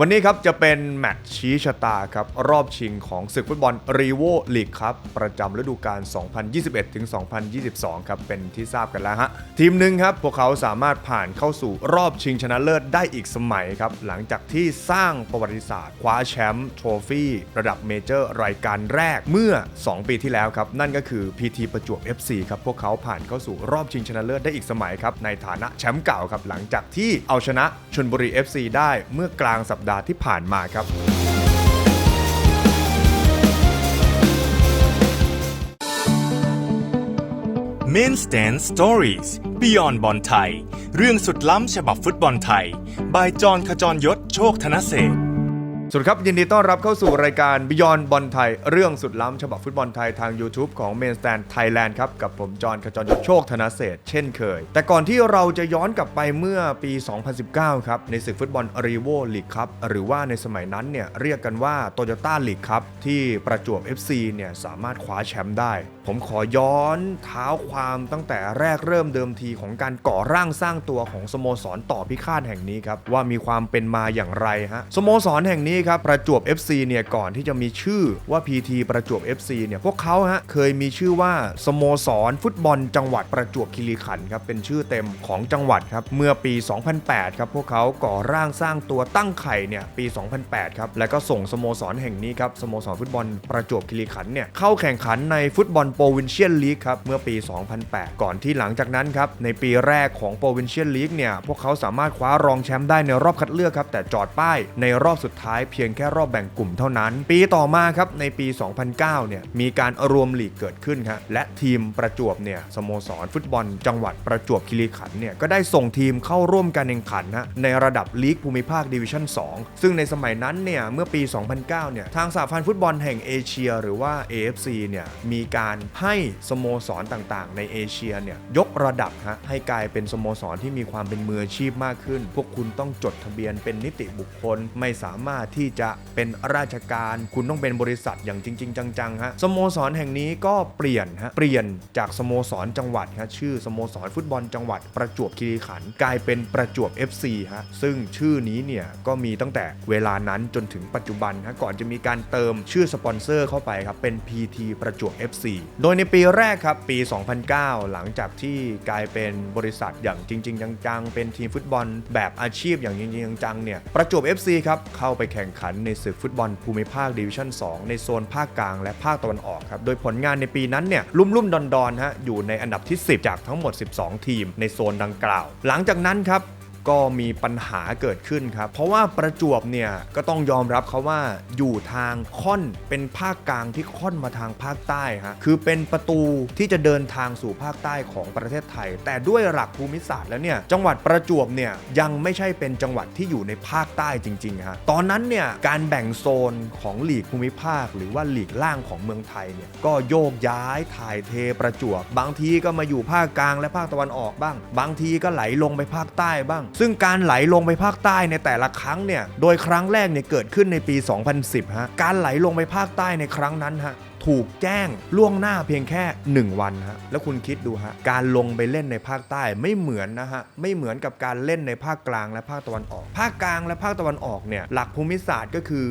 วันนี้ครับจะเป็นแมตช์ชี้ชะตาครับ รอบชิงของศึกฟุตบอลรีโวลีกครับ ประจำฤดูกาล 2021ถึง2022 ครับ เป็นที่ทราบกันแล้วฮะ ทีมหนึ่งครับ พวกเขาสามารถผ่านเข้าสู่รอบชิงชนะเลิศได้อีกสมัยครับ หลังจากที่สร้างประวัติศาสตร์คว้าแชมป์โทรฟี่ระดับเมเจอร์รายการแรกเมื่อ 2 ปีที่แล้วครับ นั่นก็คือ PT ประจวบ FC ครับพวกเขาผ่านเข้าสู่รอบชิงชนะเลิศได้อีกสมัยครับในฐานะแชมป์เก่าครับหลังจากที่เอาชนะชนบุรี FC ได้เมื่อกลางสัปดาห์ที่ผ่านมาครับ Main Stand Stories Beyond บอลไทย เรื่องสุดล้ำฉบับฟุตบอลไทย บายจอนขจรยศโชคธนเศรษ สวัสดีครับ ยินดีต้อนรับเข้าสู่รายการ Beyond บอลไทย เรื่องสุดล้ำฉบับฟุตบอลไทยทาง YouTube ของ Main Stand Thailand ครับ กับผมจอห์นขจรยศโชคธนเศษเช่นเคย แต่ก่อนที่เราจะย้อนกลับไปเมื่อปี 2019 ครับ ในศึกฟุตบอลรีโวลีกครับ หรือว่าในสมัยนั้นเนี่ยเรียกกันว่า Toyota League ครับที่ประจวบ FC เนี่ยสามารถคว้าแชมป์ได้ ผมขอย้อนเท้าความตั้งแต่แรกเริ่มเดิมทีของการก่อร่างสร้างตัวของสโมสรต่อพิฆาตแห่งนี้ครับว่ามีความเป็นมาอย่างไรฮะสโมสรแห่งนี้ครับประจวบ FC เนี่ยก่อนที่จะมีชื่อว่า PT ประจวบ FC เนี่ยพวกเขาฮะเคยมีชื่อว่าสโมสรฟุตบอลจังหวัดประจวบคีรีขันธ์ครับเป็นชื่อเต็มของจังหวัดครับเมื่อปี 2008 ครับพวกเขาก่อร่างสร้างตัวตั้งไข่เนี่ยปี 2008 ครับแล้วก็ส่งสโมสรแห่งนี้ครับสโมสรฟุตบอลประจวบคีรีขันธ์เนี่ยเข้าแข่งขันในฟุตบอลโปรวินเชียนลีกครับเมื่อปี 2008 ก่อนที่หลังจากนั้นครับในปีแรกของโปรวินเชียนลีกเนี่ยพวกเขาสามารถคว้ารองแชมป์ได้ในรอบคัดเลือกครับแต่จอดป้ายในรอบสุดท้ายเพียงแค่รอบแบ่งกลุ่มเท่านั้น ปีต่อมาครับในปี 2009 เนี่ยมีการรวมลีกเกิดขึ้นครับและทีมประจวบเนี่ยสโมสรฟุตบอล จังหวัดประจวบคีรีขันธ์เนี่ยก็ได้ส่งทีมเข้าร่วมการแข่งขันฮะในระดับลีกภูมิภาคดิวิชั่น 2 ซึ่งในสมัยนั้นเนี่ยเมื่อปี 2009 เนี่ยทางสหพันธ์ฟุตบอลแห่งเอเชีย หรือว่า AFC เนี่ยมีการให้สโมสรต่างๆ ในเอเชียเนี่ยยกระดับฮะให้กลายเป็นสโมสรที่มีความเป็นมืออาชีพมากขึ้น พวกคุณต้องจดทะเบียนเป็นนิติบุคคลไม่สามารถที่จะเป็นราชการคุณต้องเป็นบริษัทอย่างจริง ๆ จังๆฮะสโมสรแห่งนี้ก็เปลี่ยนฮะเปลี่ยนจากสโมสรจังหวัดฮะชื่อสโมสรฟุตบอลจังหวัดประจวบคีรีขันธ์กลายเป็นประจวบ FC ฮะซึ่งชื่อนี้เนี่ยก็มีตั้งแต่เวลานั้นจนถึงปัจจุบันฮะก่อนจะมีการเติมชื่อสปอนเซอร์เข้าไปครับเป็น PT ประจวบ FC โดยในปีแรกครับปี 2009 หลังจากที่กลายเป็นบริษัทอย่างจริง ๆ จังๆ เป็นทีมฟุตบอลแบบอาชีพอย่างจริงๆจังๆเนี่ยประจวบ FC ครับเข้าไปแข่งขันในศึกฟุตบอลภูมิภาคดิวิชั่น 2 ในโซนภาคกลางและภาคตะวันออกครับ โดยผลงานในปีนั้นเนี่ยลุ่มๆดอนๆฮะอยู่ในอันดับที่ 10 จากทั้งหมด 12 ทีมในโซนดังกล่าว หลังจากนั้นครับ ก็มีปัญหาเกิดขึ้นครับ เพราะว่าประจวบเนี่ยก็ต้องยอมรับเขาว่าอยู่ทางค่อนเป็นภาคกลางที่ค่อนมาทางภาคใต้ฮะคือเป็นประตูที่จะเดินทางสู่ภาคใต้ของประเทศไทย แต่ด้วยหลักภูมิศาสตร์แล้วเนี่ยจังหวัดประจวบเนี่ยยังไม่ใช่เป็นจังหวัดที่อยู่ในภาคใต้จริงๆฮะตอนนั้นเนี่ยการแบ่งโซนของหลีกภูมิภาค หรือว่าหลีกล่างของเมืองไทยเนี่ยก็โยกย้ายถ่ายเทประจวบ บางทีก็มาอยู่ภาคกลางและภาคตะวันออกบ้าง บางทีก็ไหลลงไปภาคใต้บ้างซึ่งการไหลลงไปภาคใต้ในแต่ละครั้งเนี่ย โดยครั้งแรกเนี่ยเกิดขึ้นในปี 2010 ฮะ การไหลลงไปภาคใต้ในครั้งนั้นฮะถูกแจ้งล่วงหน้าเพียงแค่ 1 วันฮะแล้วคุณคิดดูฮะการลงไปเล่นในภาคใต้ไม่เหมือนนะฮะไม่เหมือนกับการเล่นในภาคกลางและภาคตะวันออก ภาคกลางและภาคตะวันออกเนี่ยหลักภูมิศาสตร์ก็คือ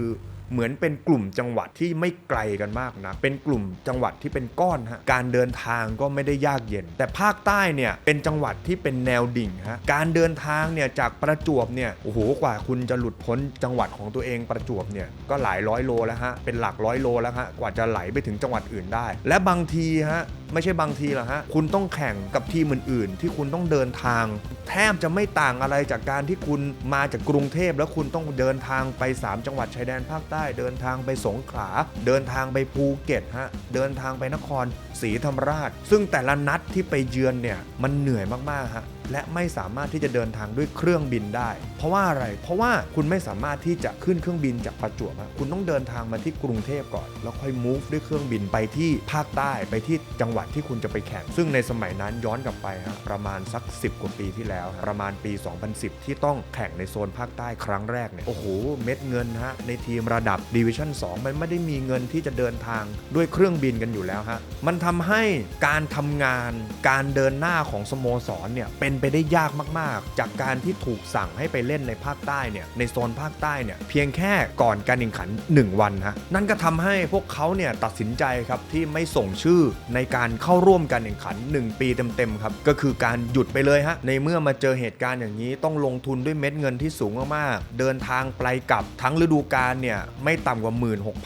เหมือนเป็นกลุ่มจังหวัดที่ไม่ไกลกันมากนะเป็นกลุ่มจังหวัดที่เป็นก้อนฮะการเดินทางก็ไม่ได้ยากเย็น แต่ภาคใต้เนี่ยเป็นจังหวัดที่เป็นแนวดิ่งฮะการเดินทางเนี่ยจากประจวบเนี่ยโอ้โหกว่าคุณจะหลุดพ้นจังหวัดของตัวเองประจวบเนี่ยก็หลายร้อยโลแล้วฮะเป็นหลักร้อยโลแล้วฮะกว่าจะไหลไปถึงจังหวัดอื่นได้ และบางทีฮะ ไม่ใช่บางทีหรอกฮะ คุณต้องแข่งกับทีมอื่นๆ ที่คุณต้องเดินทาง แทบจะไม่ต่างอะไรจากการที่คุณมาจากกรุงเทพแล้วคุณต้องเดินทางไป 3 จังหวัดชายแดนภาคใต้ เดินทางไปสงขลา เดินทางไปภูเก็ตฮะ เดินทางไปนครศรีธรรมราช ซึ่งแต่ละนัดที่ไปเยือนเนี่ยมันเหนื่อยมากๆฮะ และไม่สามารถที่จะเดินทางด้วยเครื่องบินได้ เพราะว่าอะไร เพราะว่าคุณไม่สามารถที่จะขึ้นเครื่องบินจากประจวบคุณต้องเดินทางมาที่กรุงเทพก่อน แล้วค่อย move ด้วยเครื่องบินไปที่ภาคใต้ไปที่จังหวัดที่คุณจะไปแข่ง ซึ่งในสมัยนั้นย้อนกลับไปฮะประมาณสัก 10 กว่าปีที่แล้ว ประมาณปี 2010 ที่ต้องแข่งในโซนภาคใต้ครั้งแรกเนี่ย โอ้โห เม็ดเงินฮะ ในทีมระดับดิวิชั่น 2 มันไม่ได้มีเงินที่จะเดินทางด้วยเครื่องบินกันอยู่แล้วฮะ มันทำให้การทำงาน การเดินหน้าของสโมสรเนี่ยเป็นไปได้ยากมากๆ จากการที่ถูกสั่งให้ไปเล่นในภาคใต้เนี่ยในโซนภาคใต้เนี่ยเพียงแค่ก่อนการแข่งขัน 1 วันฮะนั่นก็ทำให้พวกเขาเนี่ยตัดสินใจครับที่ไม่ส่งชื่อในการเข้าร่วมการแข่งขัน 1 ปีเต็มๆครับก็คือการหยุดไปเลยฮะในเมื่อมาเจอเหตุการณ์อย่างนี้ต้องลงทุนด้วยเม็ดเงินที่สูงมากๆเดินทางไปกลับทั้งฤดูกาลเนี่ยไม่ต่ำกว่า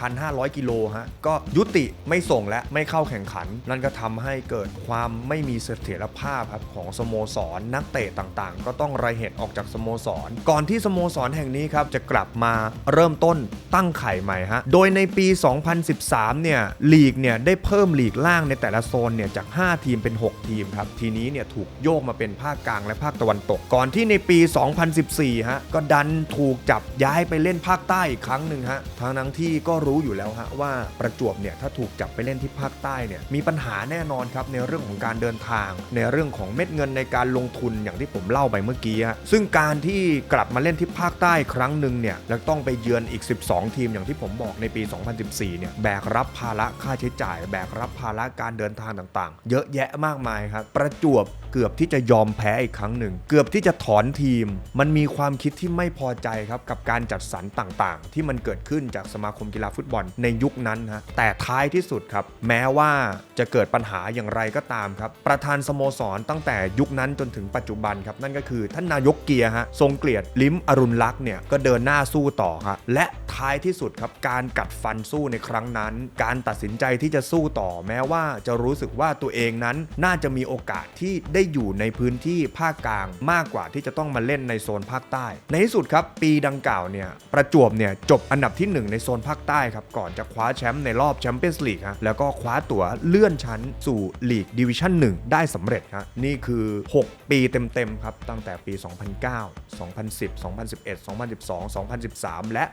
16,500 กิโลฮะก็ยุติไม่ส่งและไม่เข้าแข่งขัน นั่นก็ทำให้เกิดความไม่มีเสถียรภาพครับของสโมสรนักเตะต่างๆ ก็ต้องรเหตุออกจากสโมสร ก่อนที่สโมสรแห่งนี้ครับจะกลับมาเริ่มต้นตั้งไข่ใหม่ฮะ โดยในปี 2013 เนี่ยลีกเนี่ยได้เพิ่มลีกล่างในแต่ละโซนเนี่ยจาก 5 ทีมเป็น 6 ทีมครับ ทีนี้เนี่ยถูกโยกมาเป็นภาคกลางและภาคตะวันตก ก่อนที่ในปี 2014 ฮะ ก็ดันถูกจับย้ายไปเล่นภาคใต้อีกครั้งหนึ่งฮะ ทางนั้นที่ก็รู้อยู่แล้วฮะว่าประจวบเนี่ยถ้าถูกจับไปเล่นที่ภาคใต้เนี่ยมีปัญหาแน่นอนครับในเรื่องของการเดินทาง ในเรื่องของเม็ดเงินในการลงทุนอย่างที่ผมเล่าไปเมื่อกี้ ซึ่งการที่กลับมาเล่นที่ภาคใต้ครั้งหนึ่งเนี่ยแล้วต้องไปเยือนอีก 12 ทีมอย่างที่ผมบอกในปี 2014 เนี่ยแบกรับภาระค่าใช้จ่าย แบกรับภาระการเดินทางต่างๆ เยอะแยะมากมายครับประจวบ เกือบที่จะยอมแพ้อีกครั้งหนึ่ง เกือบที่จะถอนทีม มันมีความคิดที่ไม่พอใจครับกับการจัดสรรต่างๆ ที่มันเกิดขึ้นจากสมาคมกีฬาฟุตบอลในยุคนั้นฮะแต่ท้ายที่สุดครับแม้ว่าจะเกิดปัญหาอย่างไรก็ตามครับ ประธานสโมสรตั้งแต่ยุคนั้นจนถึงปัจจุบันครับนั่นก็คือท่านนายกเกียร์ฮะทรงเกลียดลิ้มอรุณลักษ์เนี่ยก็เดินหน้าสู้ต่อฮะและท้ายที่สุดครับการกัดฟันสู้ในครั้งนั้น การตัดสินใจที่จะสู้ต่อ แม้ว่าจะรู้สึกว่าตัวเองนั้นน่าจะมีโอกาสที่ได้อยู่ในพื้นที่ภาคกลางมากกว่าที่จะต้องมาเล่นในโซนภาคใต้ ในที่สุดครับปีดังกล่าวเนี่ยประจวบเนี่ยจบอันดับที่ 1 ในโซนภาคใต้ครับก่อนจะคว้าแชมป์ในรอบแชมเปี้ยนส์ลีกฮะแล้วก็คว้าตั๋วเลื่อนชั้นสู่ลีกดิวิชั่น1ได้สำเร็จฮะนี่คือ 6 ปีเต็มๆครับตั้งแต่ปี 2009 2010 2011 2012 2013 และ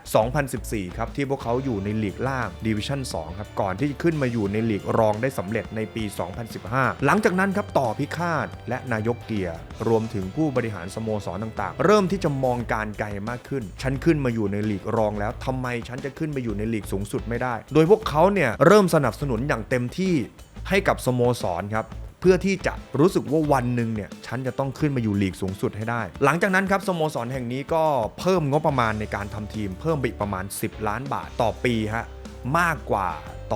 2014 ครับ ที่พวกเขาอยู่ในลีกล่างดิวิชั่น2ครับก่อนที่จะขึ้นมาอยู่ในลีกรองได้สำเร็จในปี 2015 หลังจากนั้นครับต่อพิฆาตและนายกเกียร์ รวมถึงผู้บริหารสโมสรต่างๆ เริ่มที่จะมองการไกลมากขึ้น ฉันขึ้นมาอยู่ในลีกรองแล้วทำไมฉันจะขึ้นไปอยู่ในลีกสูงสุดไม่ได้ โดยพวกเขาเนี่ยเริ่มสนับสนุนอย่างเต็มที่ให้กับสโมสรครับเพื่อที่จะรู้สึกว่าวันหนึ่งเนี่ยฉันจะต้องขึ้นมาอยู่ลีกสูงสุดให้ได้ หลังจากนั้นครับสโมสรแห่งนี้ก็เพิ่มงบประมาณในการทำทีม เพิ่มไปประมาณ 10 ล้านบาทต่อปีฮะ มากกว่า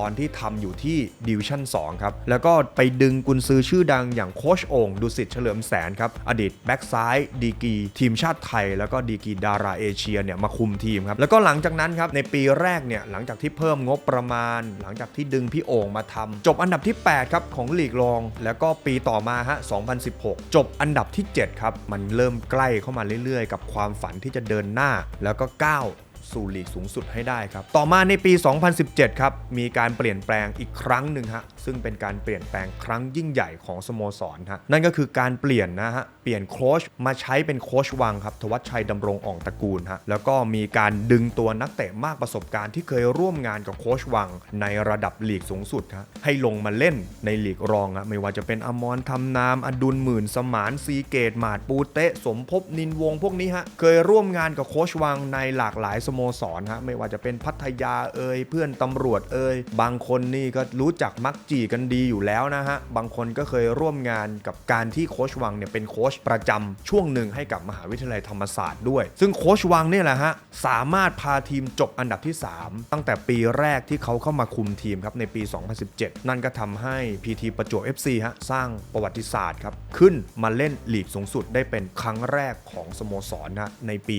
ตอนที่ทำอยู่ที่ดิวชั่น 2 ครับ แล้วก็ไปดึงกุนซือชื่อดังอย่างโคชโองดุสิตเฉลิมแสนครับ อดีตแบ็กซ้ายดีกีทีมชาติไทย แล้วก็ดีกีดาราเอเชียเนี่ยมาคุมทีมครับ แล้วก็หลังจากนั้นครับ ในปีแรกเนี่ยหลังจากที่เพิ่มงบประมาณ หลังจากที่ดึงพี่โอ่งมาทำจบอันดับที่ 8 ครับ ของลีกรอง แล้วก็ปีต่อมาฮะ 2016 จบอันดับที่ 7 ครับ มันเริ่มใกล้เข้ามาเรื่อยๆ กับความฝันที่จะเดินหน้า แล้วก็ก้าว สู่ลีกสูงสุดให้ได้ครับ ต่อมาในปี 2017 ครับ มีการเปลี่ยนแปลงอีกครั้งหนึ่งฮะ ซึ่งเป็นการเปลี่ยนแปลงครั้งยิ่งใหญ่ของสโมสรฮะ นั่นก็คือการเปลี่ยนนะฮะ เปลี่ยนโค้ชมาใช้เป็นโค้ชวังครับ ทวัชชัยดำรงอ่องตระกูลฮะ แล้วก็มีการดึงตัวนักเตะมากประสบการณ์ที่เคยร่วมงานกับโค้ชวัง ในระดับลีกสูงสุดฮะ ให้ลงมาเล่นในลีกรองฮะ ไม่ว่าจะเป็นอมรทำนาม อดุลหมื่น สมานซีเกต หมาดปูเตะ สมภพนินวงพวกนี้ฮะ เคยร่วมงานกับโค้ชวังในหลากหลายสโมโมสรฮะไม่ว่าจะเป็นพัทยาเอ่ยเพื่อนตำรวจเอ่ยบางคนนี่ก็รู้จักมักจีกันดีอยู่แล้วนะฮะบางคนก็เคยร่วมงานกับการที่โค้ชวังเนี่ยเป็นโค้ชประจำช่วงหนึ่งให้กับมหาวิทยาลัยธรรมศาสตร์ด้วย ซึ่งโค้ชวังเนี่ยแหละฮะสามารถพาทีมจบอันดับที่ 3 ตั้งแต่ปีแรกที่เขาเข้ามาคุมทีมครับในปี 2017 นั่นก็ทำให้ PT ประจวบ FC ฮะสร้างประวัติศาสตร์ครับขึ้นมาเล่นลีกสูงสุดได้เป็นครั้งแรกของสโมสรนะในปี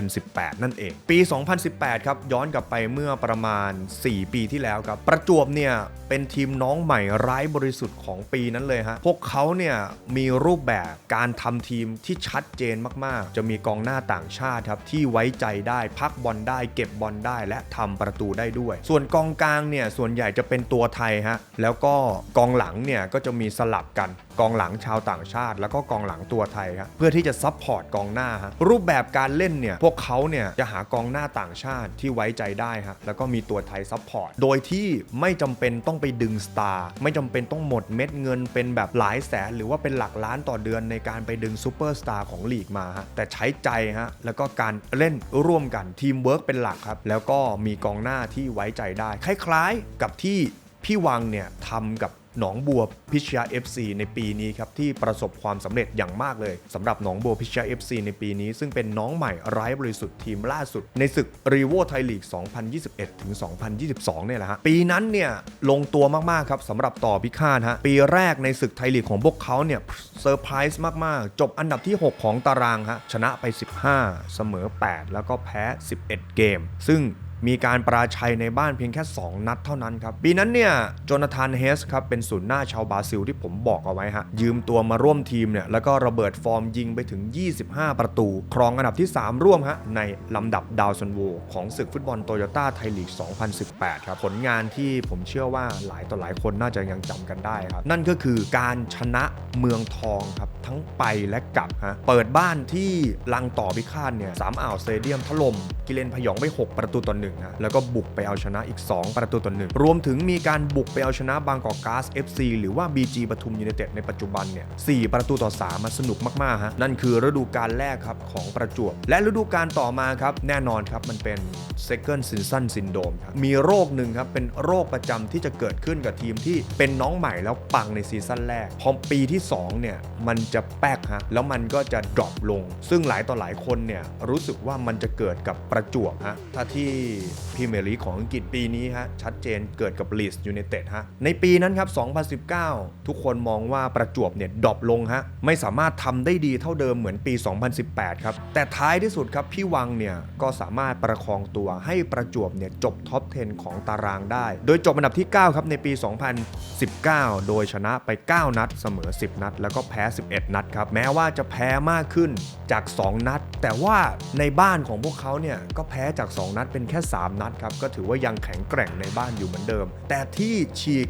2018 นั่นเอง ปี2018 ครับ ย้อนกลับไปเมื่อประมาณ 4 ปีที่แล้วครับ ประจวบเนี่ย เป็นทีมน้องใหม่ไร้บริสุทธิ์ของปีนั้นเลยฮะ พวกเขาเนี่ยมีรูปแบบการทำทีมที่ชัดเจนมากๆ จะมีกองหน้าต่างชาติครับ ที่ไว้ใจได้พักบอลได้เก็บบอลได้และทำประตูได้ด้วย ส่วนกองกลางเนี่ยส่วนใหญ่จะเป็นตัวไทยฮะแล้วก็กองหลังเนี่ยก็จะมีสลับกันกองหลังชาวต่างชาติ แล้วก็กองหลังตัวไทยครับเพื่อที่จะซับพอร์ตกองหน้าฮะรูปแบบการเล่นเนี่ยพวกเขาเนี่ยจะหากองหน้าต่างชาติที่ไว้ใจได้ฮะแล้วก็มีตัวไทยซับพอร์ตโดยที่ไม่จำเป็นต้องไปดึงสตาร์ไม่จำเป็นต้องหมดเม็ดเงินเป็นแบบหลายแสน หรือว่าเป็นหลักล้านต่อเดือนในการไปดึงซูเปอร์สตาร์ของลีกมาฮะแต่ใช้ใจฮะแล้วก็การเล่นร่วมกันทีมเวิร์กเป็นหลักครับแล้วก็มีกองหน้าที่ไว้ใจได้ คล้ายๆ กับที่พี่วังเนี่ยทำกับ หนองบัวพิชยา FC ในปีนี้ครับที่ประสบความสำเร็จอย่างมากเลยสำหรับหนองบัวพิชยา FC ในปีนี้ ซึ่งเป็นน้องใหม่ไร้บริสุทธิ์ทีมล่าสุด ในศึกรีโวไทยลีก 2021ถึง2022 เนี่ยแหละฮะปีนั้นเนี่ยลงตัวมากๆครับสำหรับต่อพิฆาตฮะปีแรกในศึกไทยลีกของพวกเขาเนี่ยเซอร์ไพรส์มากๆ จบอันดับที่ 6 ของตารางฮะชนะไป 15 เสมอ 8 แล้วก็แพ้ 11 เกม ซึ่ง มีการปราชัยในบ้านเพียงแค่ 2 นัดเท่านั้นครับ ปีนั้นเนี่ยโจนาธานเฮสครับเป็นศูนย์หน้าชาวบราซิลที่ผมบอกเอาไว้ฮะ ยืมตัวมาร่วมทีมเนี่ยแล้วก็ระเบิดฟอร์มยิงไปถึง 25 ประตู ครองอันดับที่ 3 ร่วมฮะ ในลำดับดาวซันโวของศึกฟุตบอลโตโยต้าไทยลีก 2018 ครับ ผลงานที่ผมเชื่อว่าหลายต่อหลายคนน่าจะยังจำกันได้ครับ นั่นก็คือการชนะเมืองทองครับทั้งไปและกลับฮะเปิดบ้านที่ลังต่อพิฆาตเนี่ยสามอ่าวสเตเดียมถล่มกิเลนพยองไป 6 ประตูต่อนึ่งฮะแล้วก็บุกไปเอาชนะอีก 2 ประตูต่อหนึ่งรวมถึงมีการบุกไปเอาชนะบางกอกก๊าซ FC หรือว่า BG ปทุมยูไนเต็ดในปัจจุบันเนี่ยสประตูต่อ3มันสนุกมากๆฮะนั่นคือฤดูกาลแรกครับของประจวบ และฤดูกาลต่อมาครับแน่นอนครับมันเป็น second season syndrome ครับมีโรคหนึ่งครับเป็นโรคประจำที่จะเกิดขึ้นกับทีมที่เป็นน้องใหม่แล้วปังในซีซั่นแรก พอปีที่2เนี่ยมันจะแป๊กฮะแล้วมันก็จะดรอปลง ซึ่งหลายต่อหลายคนเนี่ยรู้สึกว่ามันจะเกิดกับประจวบฮะถ้าที่พรีเมียร์ลีกของอังกฤษปีนี้ฮะชัดเจนเกิดกับลีสยูไนเต็ดฮะในปีนั้นครับ 2019 ทุกคนมองว่าประจวบเนี่ยดรอปลงฮะไม่สามารถทำได้ดีเท่าเดิมเหมือนปี 2018 ครับแต่ท้ายที่สุดครับพี่วังเนี่ยก็สามารถประคองตัวให้ประจวบเนี่ยจบท็อป 10 ของตารางได้ โดยจบอันดับที่ 9 ครับในปี 2019 โดยชนะไป 9 นัดเสมอ 10 นัด แล้วก็แพ้ 11 นัดครับแม้ว่าจะแพ้มากขึ้นจาก 2 นัด แต่ว่าในบ้านของพวกเขาเนี่ยก็แพ้จาก 2 นัดเป็นแค่3 นัดครับ ก็ถือว่ายังแข็งแกร่งในบ้านอยู่เหมือนเดิม แต่ที่ฉีก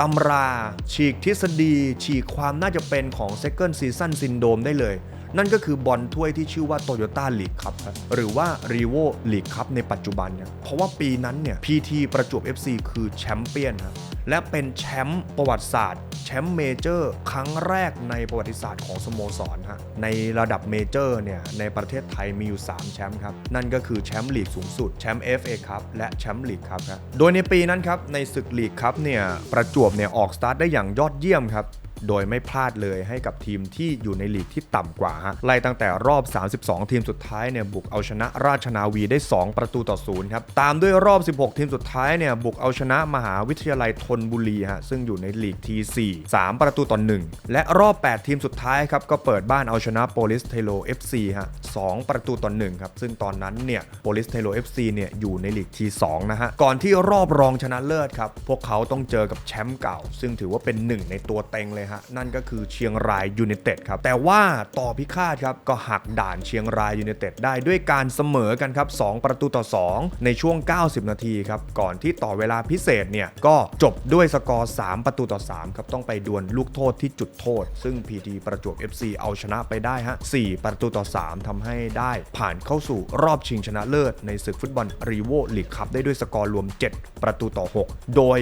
ตำรา ฉีกทฤษฎี ฉีกความน่าจะเป็นของ Second Season Syndrome ได้เลย นั่นก็คือบอลถ้วยที่ชื่อว่า Toyota League Cup ครับหรือว่า r e v o League Cup ในปัจจุบันเนี่ยเพราะว่าปีนั้นเนี่ย PT ประจวบ FC คือแชมเปี้ยนครับและเป็นแชมป์ประวัติศาสตร์แชมป์เมเจอร์ครั้งแรกในประวัติศาสตร์ของสโมสรฮะในระดับเมเจอร์เนี่ยในประเทศไทยมีอยู่ 3 แชมป์ครับ นั่นก็คือแชมป์ลีกสูงสุดแชมป์ FA ครับและแชมป์ลีกครับโดยในปีนั้นครับในศึกลีกครับเนี่ยประจวบเนี่ยออกสตาร์ทได้อย่างยอดเยี่ยมครับ โดยไม่พลาดเลยให้กับทีมที่อยู่ในลีกที่ต่ำกว่าฮะไล่ตั้งแต่รอบ 32 ทีมสุดท้ายเนี่ยบุกเอาชนะราชนาวีได้ 2 ประตูต่อศูนย์ครับตามด้วยรอบ 16 ทีมสุดท้ายเนี่ยบุกเอาชนะมหาวิทยาลัยธนบุรีฮะซึ่งอยู่ในลีกที4 3 ประตูต่อ1และรอบ 8 ทีมสุดท้ายครับก็เปิดบ้านเอาชนะโปลิสเทโล FC ฮะ2ประตูต่อ1ครับซึ่งตอนนั้นเนี่ยโปลิสเทโล FC เนี่ยอยู่ในลีกที2นะฮะก่อนที่รอบรองชนะเลิศครับพวกเขาต้องเจอกับแชมป์เก่า ซึ่งถือว่าเป็นหนึ่งในตัวเต็งเลยฮะนั่นก็คือเชียงรายยูไนเต็ดครับแต่ว่าต่อพิฆาตครับก็หักด่านเชียงรายยูไนเต็ดได้ด้วยการเสมอกันครับ2ประตูต่อ 2 ในช่วง 90 นาทีครับก่อนที่ต่อเวลาพิเศษเนี่ยก็จบด้วยสกอร์ 3 ประตูต่อ3ครับต้องไปดวลลูกโทษที่จุดโทษ ซึ่ง PT ประจวบ FC เอาชนะไปได้ฮะ4ประตูต่อ 3ทำให้ได้ผ่านเข้าสู่รอบชิงชนะเลิศ ในศึกฟุตบอลรีโวลีกคัพได้ด้วยสกอร์รวม 7 ประตูต่อ 6 โดย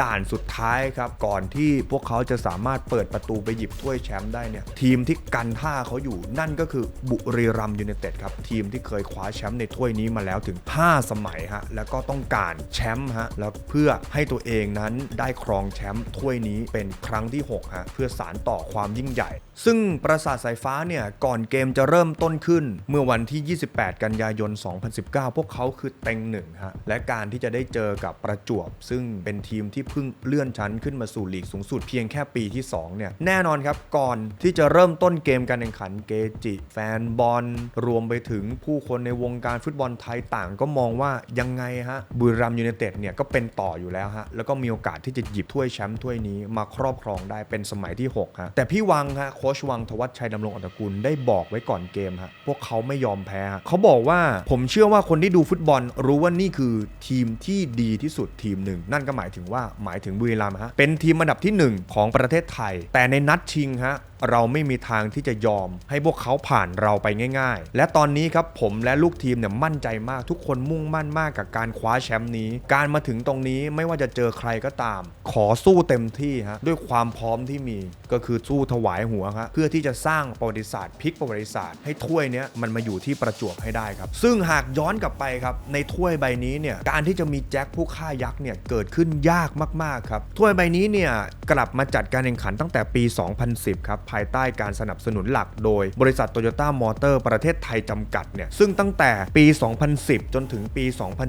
ด่านสุดท้ายครับก่อนที่พวกเขาจะสามารถเปิดประตูไปหยิบถ้วยแชมป์ได้เนี่ยทีมที่กันท่าเขาอยู่นั่นก็คือบุรีรัมย์ยูไนเต็ดครับทีมที่เคยคว้าแชมป์ในถ้วยนี้มาแล้วถึง 5 สมัยฮะแล้วก็ต้องการแชมป์ฮะแล้วเพื่อให้ตัวเองนั้นได้ครองแชมป์ถ้วยนี้เป็นครั้งที่6ฮะเพื่อสารต่อความยิ่งใหญ่ ซึ่งปราสาทสายฟ้าเนี่ยก่อนเกมจะเริ่มต้นขึ้น เมื่อวันที่ 28 กันยายน 2019 พวกเขาคือเต็งหนึ่งฮะและการที่จะได้เจอกับประจวบ ซึ่งเป็นทีมที่เพิ่งเลื่อนชั้นขึ้นมาสู่ลีกสูงสุดเพียงแค่ปีที่2เนี่ยแน่นอนครับก่อนที่จะเริ่มต้นเกมการแข่งขันเกจิแฟนบอล รวมไปถึงผู้คนในวงการฟุตบอลไทยต่างก็มองว่ายังไงฮะบุรีรัมย์ยูไนเต็ดเนี่ยก็เป็นต่ออยู่แล้วฮะแล้วก็มีโอกาสที่จะหยิบถ้วยแชมป์ถ้วยนี้มาครอบครองได้เป็นสมัยที่6ฮะแต่พี่วังฮะโค้ชวังทวัชชัยดำรงอัตกุลได้บอกไว้ก่อนเกมฮะพวกเขาไม่ยอมแพ้ฮะเขาบอกว่าผมเชื่อว่าคนที่ดูฟุตบอล รู้ว่านี่คือทีมที่ดีที่สุดทีมหนึ่ง นั่นก็หมายถึงว่าหมายถึงบุรีรัมย์ฮะเป็นทีมอันดับที่หนึ่งของประเทศไทยแต่ในนัดชิงฮะ เราไม่มีทางที่จะยอม ให้พวกเขาผ่านเราไปง่าย ๆ และตอนนี้ครับผมและลูกทีมเนี่ยมั่นใจมากทุกคนมุ่งมั่นมากกับการคว้าแชมป์นี้ การมาถึงตรงนี้ไม่ว่าจะเจอใครก็ตาม ขอสู้เต็มที่ฮะด้วยความพร้อมที่มีก็คือสู้ถวายหัวครับเพื่อที่จะสร้างประวัติศาสตร์พลิกประวัติศาสตร์ให้ถ้วยเนี้ยมันมาอยู่ที่ประจวบให้ได้ครับ ซึ่งหากย้อนกลับไปครับในถ้วยใบนี้เนี่ยการที่จะมีแจ็คผู้ฆ่ายักษ์เนี่ยเกิดขึ้นยากมากๆครับถ้วยใบนี้เนี่ยกลับมาจัดการแข่งขันตั้งแต่ปี 2010 ครับภายใต้การสนับสนุนหลักโดยบริษัทโตโยต้ามอเตอร์ประเทศไทยจำกัดเนี่ยซึ่งตั้งแต่ปี 2010 จนถึงปี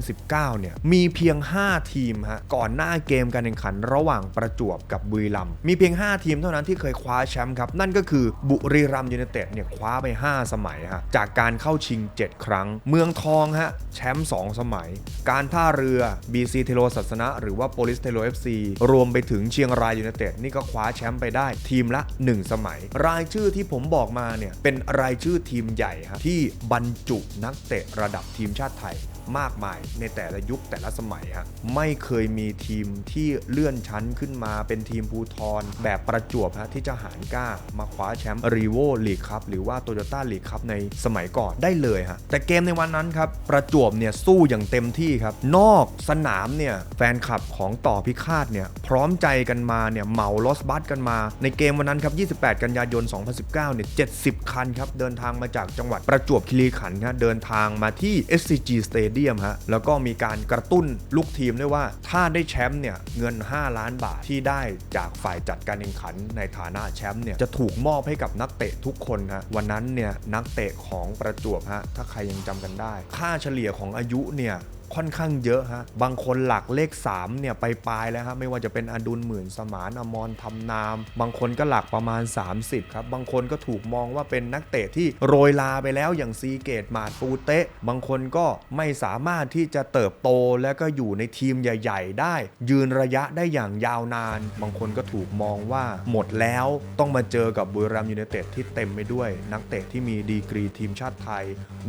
2019 เนี่ยมีเพียง 5 ทีมฮะก่อนหน้าเกมการแข่งขันระหว่างประจวบกับบุรีรัมย์มีเพียง 5 ทีมเท่านั้นที่เคยคว้าแชมป์ครับ นั่นก็คือบุรีรัมย์ยูไนเต็ดเนี่ยคว้าไป 5 สมัยฮะจากการเข้าชิง 7 ครั้ง เมืองทองฮะแชมป์2สมัย การท่าเรือ BC เทโลศาสนะ หรือว่า Police เทโล FC รวมไปถึงเชียงรายยูไนเต็ดนี่ก็คว้าแชมป์ไปได้ทีมละ 1 สมัยรายชื่อที่ผมบอกมาเนี่ยเป็นรายชื่อทีมใหญ่ฮะที่บรรจุนักเตะระดับทีมชาติไทย มากมายในแต่ละยุคแต่ละสมัยฮะไม่เคยมีทีมที่เลื่อนชั้นขึ้นมาเป็นทีมภูทรแบบประจวบฮะที่จะหารกล้ามาคว้าแชมป์รีโวลีกครับหรือว่าโตโยต้าลีกครับในสมัยก่อนได้เลยฮะแต่เกมในวันนั้นครับประจวบเนี่ยสู้อย่างเต็มที่ครับ นอกสนามเนี่ยแฟนคลับของต่อพิฆาตเนี่ยพร้อมใจกันมาเนี่ยเหมารถบัสกันมา ในเกมวันนั้นครับ 28 กันยายน 2019 เนี่ย 70 คันครับ เดินทางมาจากจังหวัดประจวบคีรีขันธ์ครับเดินทางมาที่ SCG Stadium ฮะแล้วก็มีการกระตุ้นลูกทีมด้วยว่าถ้าได้แชมป์เนี่ยเงิน 5 ล้านบาทที่ได้จากฝ่ายจัดการแข่งขันในฐานะแชมป์เนี่ยจะถูกมอบให้กับนักเตะทุกคนฮะวันนั้นเนี่ยนักเตะของประจวบฮะถ้าใครยังจำกันได้ ค่าเฉลี่ยของอายุเนี่ย ค่อนข้างเยอะฮะ บางคนหลักเลข 3 เนี่ยไปปลายแล้วฮะไม่ว่าจะเป็นอดุลหมื่นสมานอมรทำนาม บางคนก็หลักประมาณ 30 ครับ บางคนก็ถูกมองว่าเป็นนักเตะที่โรยลาไปแล้วอย่างซีเกตมาดปูเตะ บางคนก็ไม่สามารถที่จะเติบโตและก็อยู่ในทีมใหญ่ ๆ ได้ ยืนระยะได้อย่างยาวนาน บางคนก็ถูกมองว่าหมดแล้วต้องมาเจอกับบุรีรัมย์ยูไนเต็ดที่เต็มไปด้วย นักเตะที่มีดีกรีทีมชาติไทย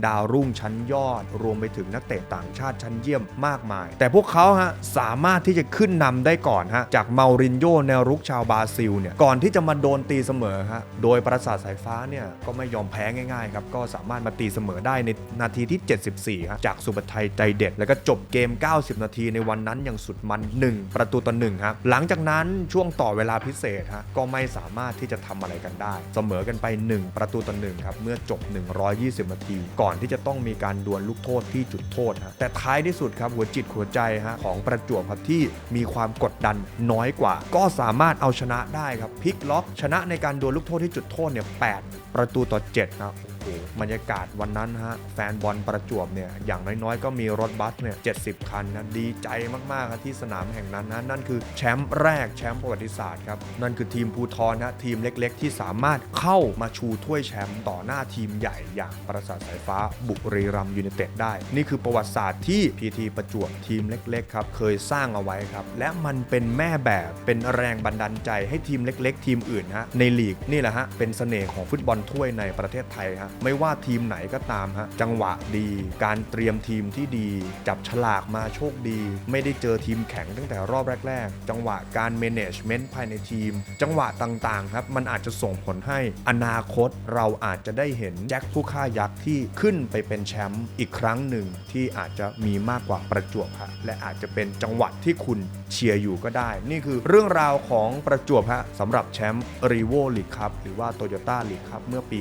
ดาวรุ่งชั้นยอด รวมไปถึงนักเตะต่างชาติชั้นเยี่ยมมากมาย แต่พวกเขาฮะสามารถที่จะขึ้นนำได้ก่อนฮะจากเมารินโญ่แนวรุกชาวบราซิลเนี่ยก่อนที่จะมาโดนตีเสมอฮะโดยประสาทสายฟ้าเนี่ยก็ไม่ยอมแพ้ง่ายๆครับก็สามารถมาตีเสมอได้ในนาทีที่ 74ฮะจากสุปชัยใจเด็ด แล้วก็จบเกม 90 นาทีในวันนั้นอย่างสุดมัน 1 ประตูต่อหนึ่งครับหลังจากนั้นช่วงต่อเวลาพิเศษฮะก็ไม่สามารถที่จะทำอะไรกันได้ เสมอกันไป 1 ประตูต่อหนึ่งครับเมื่อจบ 120 นาที ก่อนที่จะต้องมีการดวลลูกโทษที่จุดโทษฮะแต่ท้ายที่สุดครับหัวจิตหัวใจฮะของประจวบครับที่มีความกดดันน้อยกว่า ก็สามารถเอาชนะได้ครับพลิกล็อกชนะในการดวลลูกโทษที่จุดโทษเนี่ย8ประตูต่อ7ครั บโอ้โหบรรยากาศวันนั้นฮะแฟนบอลประจวบเนี่ยอย่างน้อยๆ ก็มีรถบัสเนี่ย70คันนะดีใจมากๆครับที่สนามแห่งนั้นนะนั่นคือแชมป์แรกแชมป์ประวัติศาสตร์ครับนั่นคือทีมภูทรนะทีมเล็กๆ ที่สามารถเข้ามาชูถ้วยแชมป์ต่อหน้าทีมใหญ่อย่างประสาทสายฟ้าบุรีรัมยูไนเต็ดได้ นี่คือประวัติศาสตร์ที่พีทีประจวบทีมเล็กๆครับเคยสร้างเอาไว้ครับและมันเป็นแม่แบบเป็นแรงบันดาลใจให้ทีมเล็ก ๆ ทีมอื่นฮะในลีกนี่แหละฮะเป็นเสน่ห์ของฟุตบอลถ้วยในประเทศไทยฮะไม่ว่าทีมไหนก็ตามฮะจังหวะดี การเตรียมทีมที่ดี จับฉลากมาโชคดี ไม่ได้เจอทีมแข็งตั้งแต่รอบแรก ๆ จังหวะการ management ภายในทีม จังหวะต่างๆครับมันอาจจะส่งผลให้อนาคตเราอาจจะได้เห็นแจ็คผู้ฆ่ายักษ์ที่ขึ้นไปเป็นแชมป์อีกครั้งหนึ่งที่อาจจะมีมากกว่าประจวบฮะและอาจจะเป็นจังหวัดที่คุณเชียร์อยู่ก็ได้ นี่คือเรื่องราวของประจวบฮะสำหรับแชมป์รีโวลีกครับหรือว่าโตโยต้าลีกครับเมื่อปี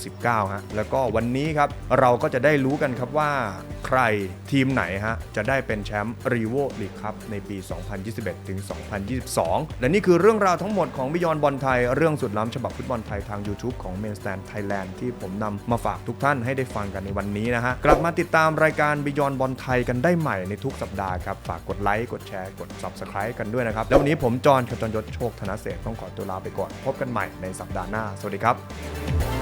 2019ฮะแล้วก็วันนี้ครับเราก็จะได้รู้กันครับว่าใครทีมไหนฮะจะได้เป็นแชมป์รีโวลีกครับในปี 2021 ถึง 2022 และนี่คือเรื่องราวทั้งหมดของบิยอนบอลไทย เรื่องสุดล้ำฉบับฟุตบอลไทยทาง YouTube ของ Main Stand Thailand ที่ผมนำมาฝากทุกท่านให้ได้ฟังกันในวันนี้นะฮะกลับมาติดตามรายการบิยอนบอลไทยกันได้ใหม่ในทุกสัปดาห์ครับฝากกดไลค์กดแชร์กด Subscribe กันด้วยนะครับแล้ววันนี้ผมจอห์นขจรยศโชคธนเสศต้องขอตัวลาไปก่อน พบกันใหม่ในสัปดาห์หน้า สวัสดีครับ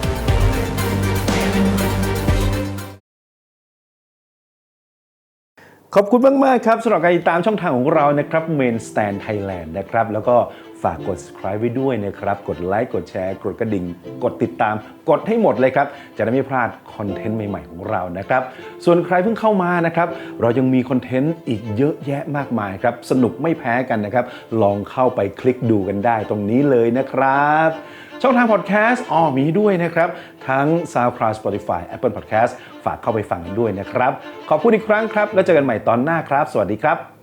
ขอบคุณมาก ๆ ครับสำหรับการติดตามช่องทางของเรานะครับ Main Stand Thailand นะครับ แล้วก็ฝากกด subscribe ไว้ด้วยนะครับ กดไลค์ กดแชร์ กดกระดิ่ง กดติดตาม กดให้หมดเลยครับ จะได้ไม่พลาดคอนเทนต์ใหม่ ๆ ของเรานะครับ ส่วนใครเพิ่งเข้ามานะครับ เรายังมีคอนเทนต์อีกเยอะแยะมากมายครับ สนุกไม่แพ้กันนะครับ ลองเข้าไปคลิกดูกันได้ตรงนี้เลยนะครับช่องทางพอดแคสต์อ๋อมีด้วยนะครับ ทั้ง SoundCloud Spotify Apple Podcast ฝากเข้าไปฟังกันด้วยนะครับ ขอบคุณอีกครั้งครับ แล้วเจอกันใหม่ตอนหน้าครับ สวัสดีครับ